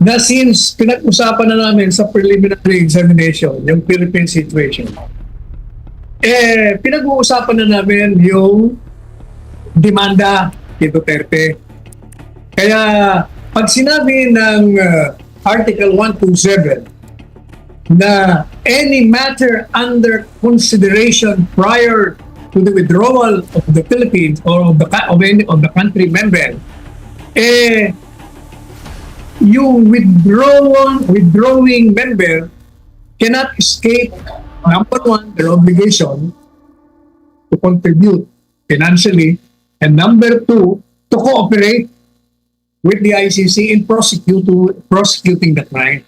na since pinag-usapan na namin sa preliminary examination, yung Philippine situation, eh, pinag-uusapan na namin yung demanda kay Duterte. Kaya, pag sinabi ng uh, Article 127 na any matter under consideration prior to the withdrawal of the Philippines or of the, of any of the country member, eh, yung withdrawal, withdrawing member cannot escape, number one, their obligation to contribute financially, and number two, to cooperate with the ICC in prosecute, prosecuting the crime.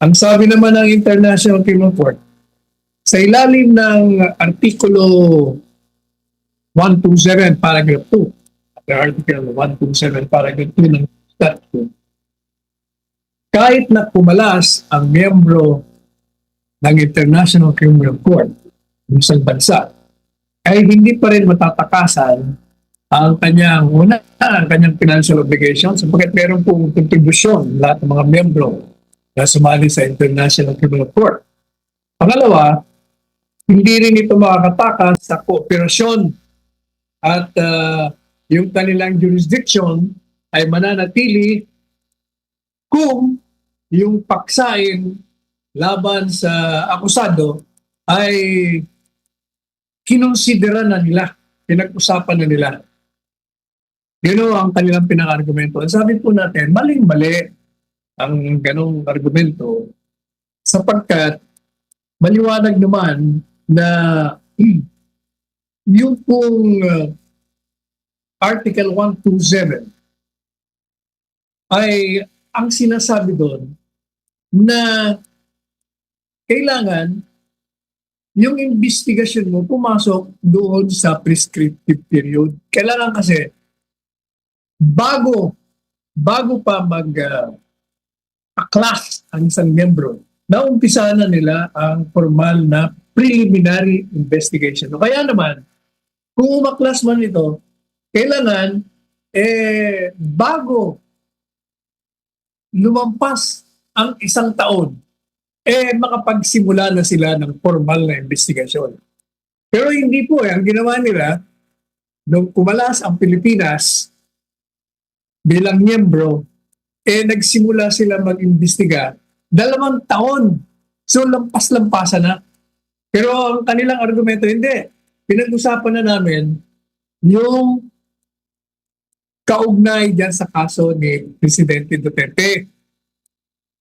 Ang sabi naman ng International Criminal Court, sa ilalim ng Artikulo 127, Paragraph 2, the Article 127, Paragraph 2 ng statute, kahit na pumalas ang miyembro ng International Criminal Court ng isang bansa, ay hindi pa rin matatakasan ang kanyang una, ang kanyang financial obligation sapagkat meron pong kontribusyon lahat ng mga miyembro na sumali sa International Criminal Court. Pangalawa, hindi rin ito makakatakas sa kooperasyon at ah, yung kanilang jurisdiction ay mananatili kung yung paksain laban sa akusado ay kinonsidera na nila, pinag-usapan na nila. Yun o ang kanilang pinaka-argumento. Ang sabi po natin, maling-mali ang ganong argumento sapagkat maliwanag naman na yung pong uh, Article 127 ay ang sinasabi doon na kailangan yung investigasyon mo pumasok doon sa prescriptive period. Kailangan kasi bago bago pa mag uh, class ang isang membro, naumpisa na nila ang formal na preliminary investigation. O Kaya naman, kung umaklas man ito, kailangan eh bago lumampas ang isang taon, eh makapagsimula na sila ng formal na investigasyon. Pero hindi po eh, ang ginawa nila, nung kumalas ang Pilipinas bilang miyembro, eh nagsimula sila mag-imbestiga dalawang taon. So lampas-lampasan na. Pero ang kanilang argumento, hindi. Pinag-usapan na namin yung kaugnay dyan sa kaso ni Presidente Duterte.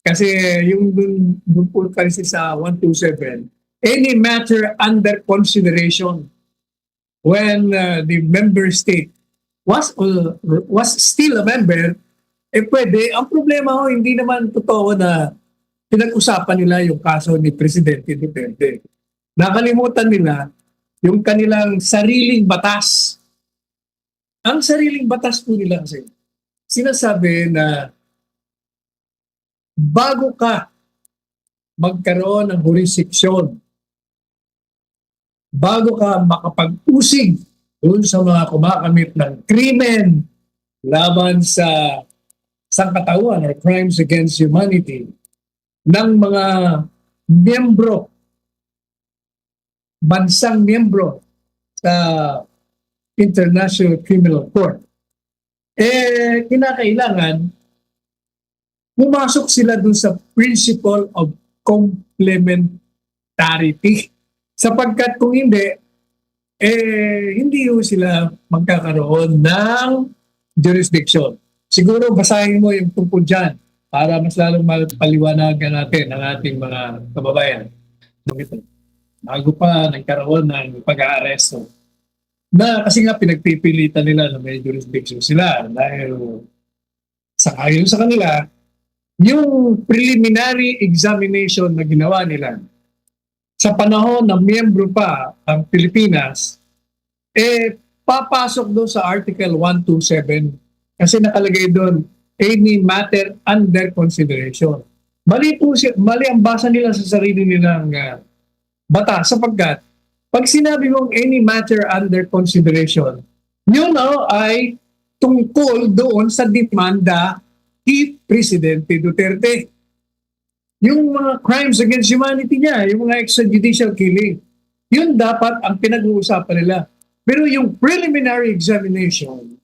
Kasi yung dun, dun po kasi sa 127, any matter under consideration when uh, the member state was uh, was still a member, eh pwede. Ang problema ho, hindi naman totoo na pinag-usapan nila yung kaso ni Presidente Duterte. Nakalimutan nila yung kanilang sariling batas. Ang sariling batas po nila kasi, sinasabi na bago ka magkaroon ng jurisdiction, bago ka makapag-usig doon sa mga kumakamit ng krimen laban sa sangkatawan or crimes against humanity ng mga miyembro, bansang miyembro sa International Criminal Court, eh, kinakailangan pumasok sila dun sa principle of complementarity. Sapagkat kung hindi, eh, hindi ho sila magkakaroon ng jurisdiction. Siguro basahin mo yung tungkol dyan para mas lalong mapaliwanagan natin ang ating mga kababayan. Bago pa nagkaroon ng pag-aaresto. Na kasi nga pinagpipilitan nila na may jurisdiction sila dahil sa ayon sa kanila, yung preliminary examination na ginawa nila sa panahon na miyembro pa ang Pilipinas, eh papasok doon sa Article 127 kasi nakalagay doon any matter under consideration. Mali po siya, mali ang basa nila sa sarili nilang uh, bata sapagkat pag sinabi mong any matter under consideration, Yun no, ay tungkol doon sa demanda kay Presidente Duterte. Yung mga crimes against humanity niya, yung mga extrajudicial killing, yun dapat ang pinag-uusapan nila. Pero yung preliminary examination,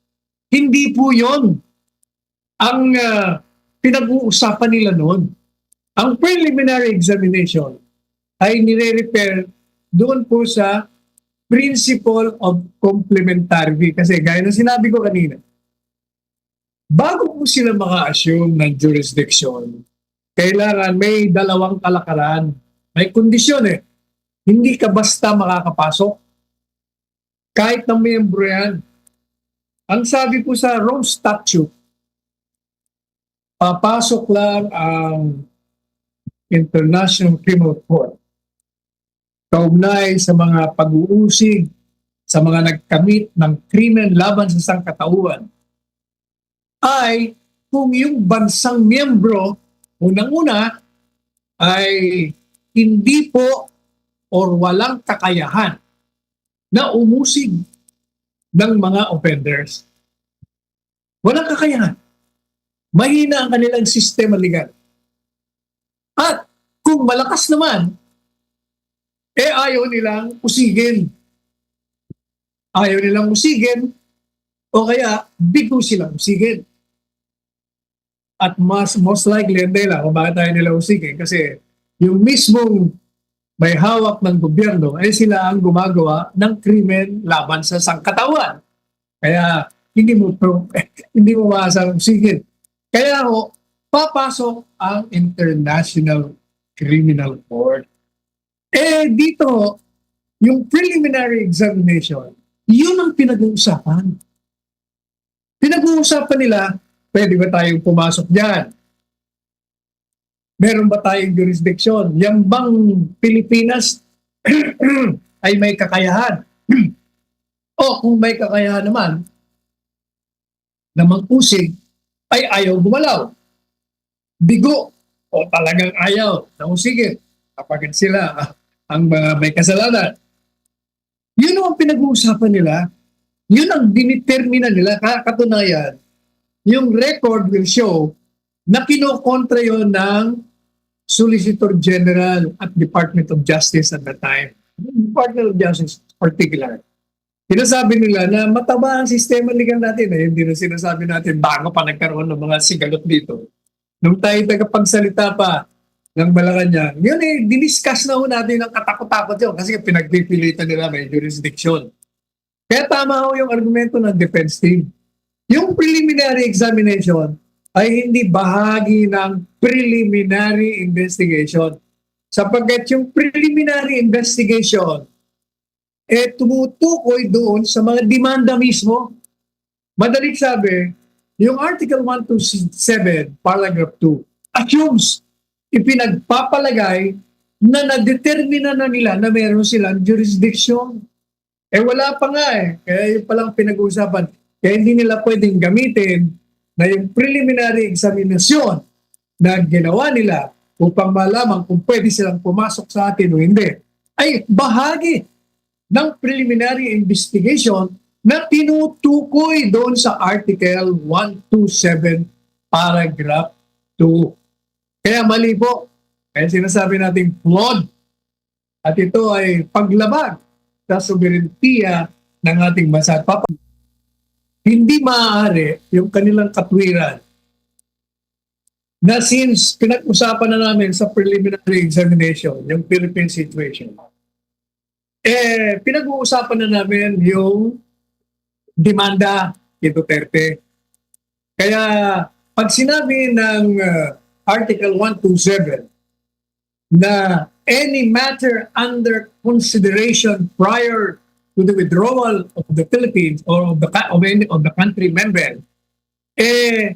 hindi po yun ang ah, pinag-uusapan nila noon. Ang preliminary examination ay nire-repair doon po sa principle of complementarity. Kasi gaya ng sinabi ko kanina, bago po sila maka-assume ng jurisdiction, kailangan may dalawang kalakaran. May kondisyon eh. Hindi ka basta makakapasok. Kahit ng miyembro yan. Ang sabi po sa Rome Statute, papasok lang ang International Criminal Court kaugnay sa mga pag-uusig sa mga nagkamit ng krimen laban sa sangkatauhan ay kung yung bansang miyembro unang-una ay hindi po or walang kakayahan na umusig ng mga offenders. Walang kakayahan. Mahina ang kanilang sistema legal. At kung malakas naman, eh ayaw nilang usigin. Ayaw nilang usigin o kaya bigo silang usigin. At mas most likely, hindi lang kung bakit tayo nila usigin kasi yung mismong may hawak ng gobyerno ay sila ang gumagawa ng krimen laban sa sangkatawan. Kaya hindi mo hindi mo maasang usigin. Kaya ho, papasok ang International Criminal Court. Eh, dito, yung preliminary examination, yun ang pinag-uusapan. Pinag-uusapan nila, pwede ba tayong pumasok dyan? Meron ba tayong jurisdiction? Yang bang Pilipinas ay may kakayahan? o kung may kakayahan naman, na mag-usig, ay ayaw gumalaw. Bigo, o talagang ayaw na usigin kapag sila ang mga may kasalanan. Yun ang pinag-uusapan nila. Yun ang dinitermina nila. Ka- Katunayan, yung record will show na kinokontra yon ng Solicitor General at Department of Justice at the time. Department of Justice particular. Sinasabi nila na mataba ang sistema legal natin. Eh, hindi na sinasabi natin bago pa nagkaroon ng mga sigalot dito. Nung tayo tagapagsalita pa, ng Malacanang. Yun eh, diniscuss na ho natin ang katakot-takot yun kasi pinagpipilitan nila may jurisdiction. Kaya tama ho yung argumento ng defense team. Yung preliminary examination ay hindi bahagi ng preliminary investigation. Sapagkat yung preliminary investigation eh tumutukoy doon sa mga demanda mismo. Madalit sabi, yung Article 127, Paragraph 2, assumes ipinagpapalagay na nadetermina na nila na meron silang jurisdiction. Eh wala pa nga eh. Kaya yung palang pinag-uusapan. Kaya hindi nila pwedeng gamitin na yung preliminary examination na ginawa nila upang malaman kung pwede silang pumasok sa atin o hindi, ay bahagi ng preliminary investigation na tinutukoy doon sa Article 127, Paragraph 2. Kaya mali po. Kaya sinasabi natin flawed. At ito ay paglabag sa soberentiya ng ating bansa. At Papa, hindi maaari yung kanilang katwiran na since pinag-usapan na namin sa preliminary examination, yung Philippine situation, eh, pinag-uusapan na namin yung demanda kay Duterte. Kaya, pag sinabi ng uh, Article 127 na any matter under consideration prior to the withdrawal of the Philippines or of the of any of the country member eh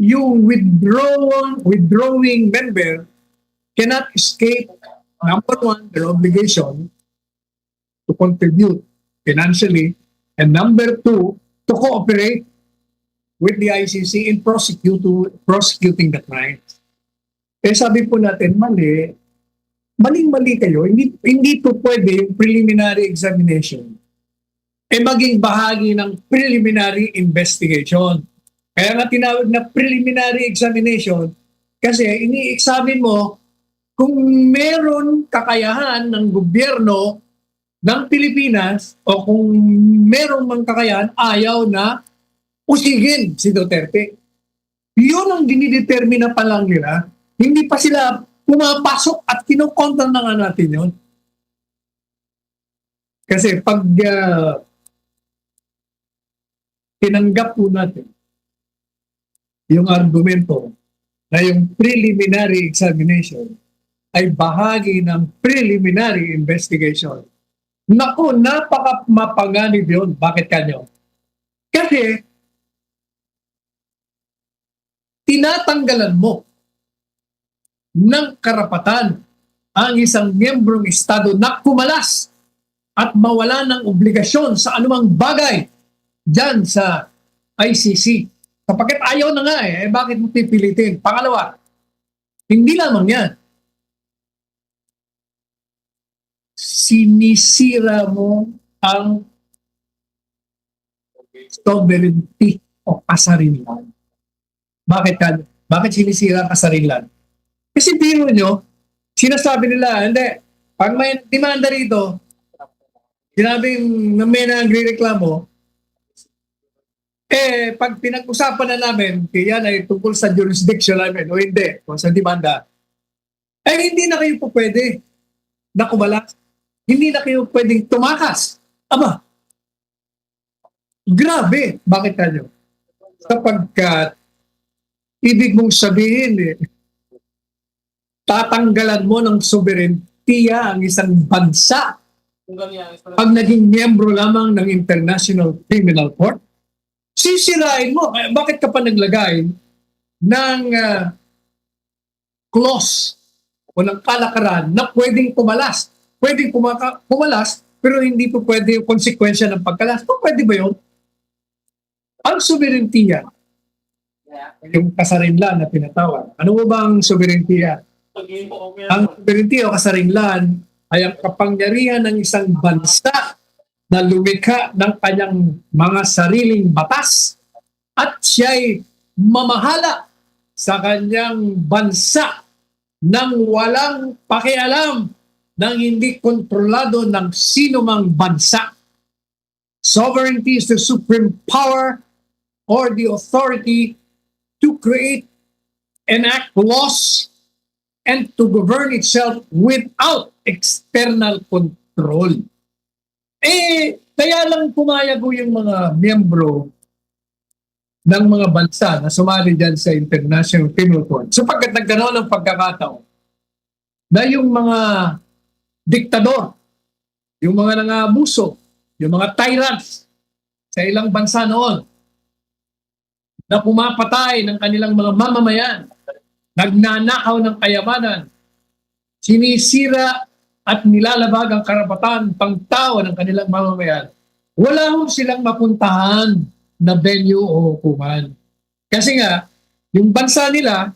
yung withdrawal withdrawing member cannot escape number one their obligation to contribute financially and number two to cooperate with the ICC in prosecuting, the crimes. Eh sabi po natin, mali, maling-mali kayo, hindi, hindi po pwede yung preliminary examination eh maging bahagi ng preliminary investigation. Kaya nga tinawag na preliminary examination kasi ini-examine mo kung meron kakayahan ng gobyerno ng Pilipinas o kung meron mang kakayahan ayaw na usigin si Duterte. Yun ang dinidetermina pa lang nila. Hindi pa sila pumapasok at kinukontra na nga natin yun. Kasi pag ah, tinanggap po natin yung argumento na yung preliminary examination ay bahagi ng preliminary investigation. Naku, napaka mapanganib yun. Bakit kanyo? Kasi tinatanggalan mo ng karapatan ang isang miyembrong Estado na kumalas at mawala ng obligasyon sa anumang bagay dyan sa ICC. Kapagkat ayaw na nga eh, eh bakit mo pipilitin? Pangalawa, hindi lamang yan. Sinisira mo ang sovereignty o kasarinlan. Bakit ka? Bakit sinisira ang kasarinlan? Kasi biro nyo, sinasabi nila, hindi, pag may demanda rito, sinabing na may nagre-reklamo, eh, pag pinag-usapan na namin, kaya ay tungkol sa jurisdiction namin o hindi, o sa demanda, eh hindi na kayo po pwede na kumalas. Hindi na kayo pwedeng tumakas. Aba, grabe. Bakit tayo? Sapagkat, ibig mong sabihin, eh, tatanggalan mo ng soberentiya ang isang bansa pag naging miyembro lamang ng International Criminal Court, sisirain mo. Eh, Bakit ka pa naglagay ng ah, clause o ng kalakaran na pwedeng pumalas? Pwedeng pumaka, pumalas, pero hindi po pwede yung konsekwensya ng pagkalas. Po, pwede ba yun? Ang soberentiya, yung kasarinlan na tinatawag. Ano ba ang soberentiya? Ang sovereignty o kasarinlan ay ang kapangyarihan ng isang bansa na lumikha ng kanyang mga sariling batas at siya'y mamahala sa kanyang bansa nang walang pakialam nang hindi kontrolado ng sino mang bansa. Sovereignty is the supreme power or the authority to create enact laws and to govern itself without external control. Eh, kaya lang pumayag ho yung mga miyembro ng mga bansa na sumali dyan sa International Criminal Court sapagkat nagkaroon ng pagkakataon na yung mga diktador, yung mga nangabuso, yung mga tyrants sa ilang bansa noon na pumapatay ng kanilang mga mamamayan nagnanakaw ng kayamanan, sinisira at nilalabag ang karapatan pangtao ng kanilang mamamayan, wala ho silang mapuntahan na venue o hukuman. Kasi nga, yung bansa nila,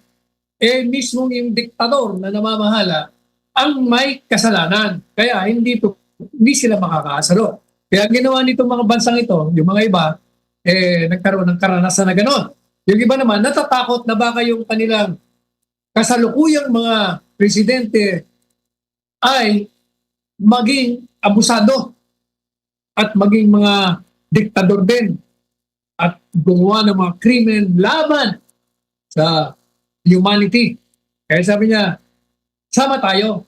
eh mismo yung diktador na namamahala, ang may kasalanan. Kaya hindi to, hindi sila makakaasalo. Kaya ginawa nitong mga bansang ito, yung mga iba, eh nagkaroon ng karanasan na gano'n. Yung iba naman, natatakot na baka yung kanilang kasalukuyang mga presidente ay maging abusado at maging mga diktador din at gumawa ng mga krimen laban sa humanity. Kaya sabi niya, sama tayo.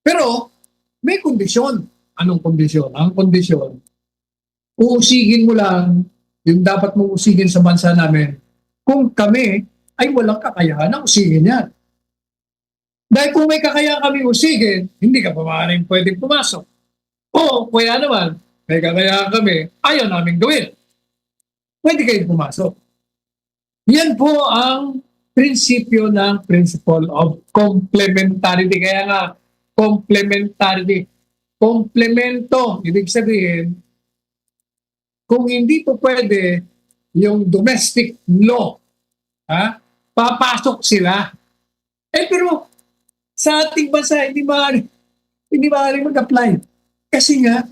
Pero may kondisyon. Anong kondisyon? Ang kondisyon, uusigin mo lang yung dapat mong usigin sa bansa namin kung kami ay walang kakayahan na usigin yan. Dahil kung may kakayahan kami usigin, hindi ka pa maaaring pwedeng pumasok. O kaya naman, may kakayahan kami, ayaw namin gawin. Pwede kayong pumasok. Yan po ang prinsipyo ng principle of complementarity. Kaya nga, complementarity. Komplemento, ibig sabihin, kung hindi po pwede yung domestic law, ha, papasok sila. Eh pero sa ating bansa, hindi maaari, hindi maaari mag-apply. Kasi nga,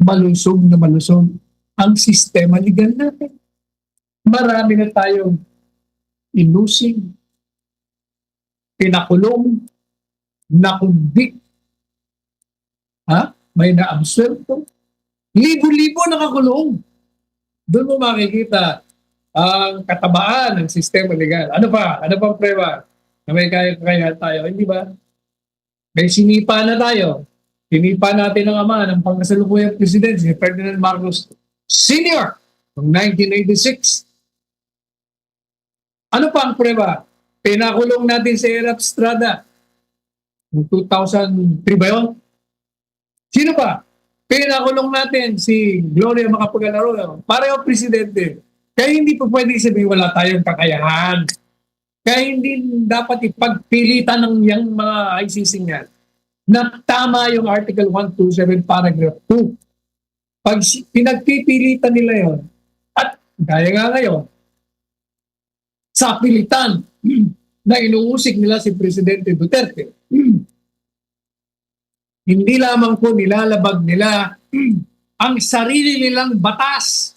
malusog na malusog ang sistema legal natin. Marami na tayong inusing, pinakulong, nakumbik, ha? May na-absuelto. Libo-libo nakakulong. Doon mo makikita ang katabaan ng sistema legal. Ano pa? Ano pang preba? Na may kaya kaya tayo, hindi ba? May sinipa na tayo. Sinipa natin ang ama ng pangkasalukuyang president, si Ferdinand Marcos Sr. noong 1986. Ano pa ang preba? Pinakulong natin si Erap Estrada noong 2003 ba yun? Sino pa? Pinakulong natin si Gloria Macapagal-Arroyo. Pareho presidente. Kaya hindi po pwede sabihin wala tayong kakayahan. Kaya hindi dapat ipagpilitan ng yung mga ICC nga na tama yung Article 127 paragraph 2. Pag pinagpipilitan nila yon at gaya nga ngayon, sa pilitan na inuusik nila si Presidente Duterte, hindi lamang po nilalabag nila ang sarili nilang batas.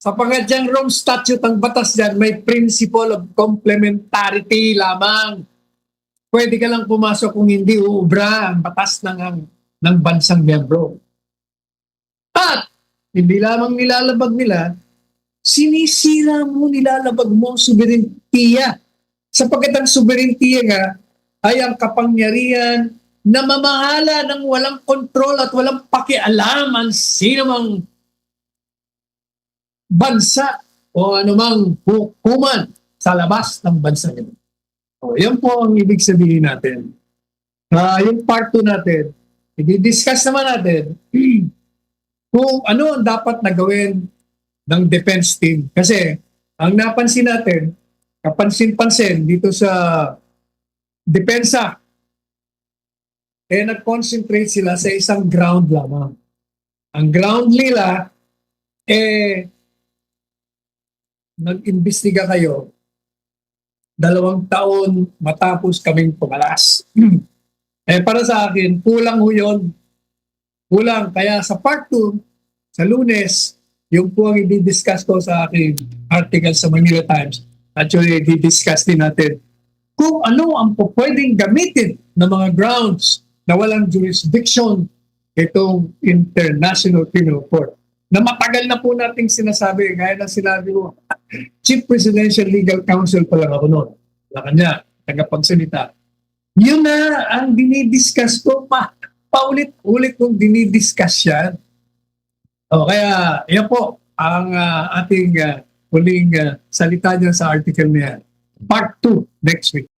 Sapagat yung Rome Statute, ang batas dyan, may principle of complementarity lamang. Pwede ka lang pumasok kung hindi uubra ang batas ng, ang, ng bansang miyembro. At, hindi lamang nilalabag nila, sinisira mo, nilalabag mo ang soberentiya. Sapagat ang soberentiya nga ay ang kapangyarihan na mamahala ng walang kontrol at walang pakialam ang sino mang bansa o anumang hukuman sa labas ng bansa nila. O, yan po ang ibig sabihin natin. Ah, yung part 2 natin, i-discuss naman natin kung ano ang dapat na gawin ng defense team. Kasi ang napansin natin, kapansin-pansin dito sa depensa, eh nag-concentrate sila sa isang ground lamang. Ang ground nila, eh, nag-imbestiga kayo dalawang taon matapos kaming pumalas. eh para sa akin, kulang ho yun. Kulang. Kaya sa part 2, sa lunes, yung po ang i-discuss ko sa aking article sa Manila Times. Actually, i-discuss din natin kung ano ang pwedeng gamitin ng mga grounds na walang jurisdiction itong International Criminal Court. Na matagal na po nating sinasabi, gaya ng sinabi ko, Chief Presidential Legal Counsel pa lang ako noon. Wala kanya, tagapagsalita. Yun na ang dinidiscuss ko pa. Paulit-ulit kong dinidiscuss yan. O, kaya, yan po ang ah, ating ah, huling ah, salita niya sa article niya. Part 2 next week.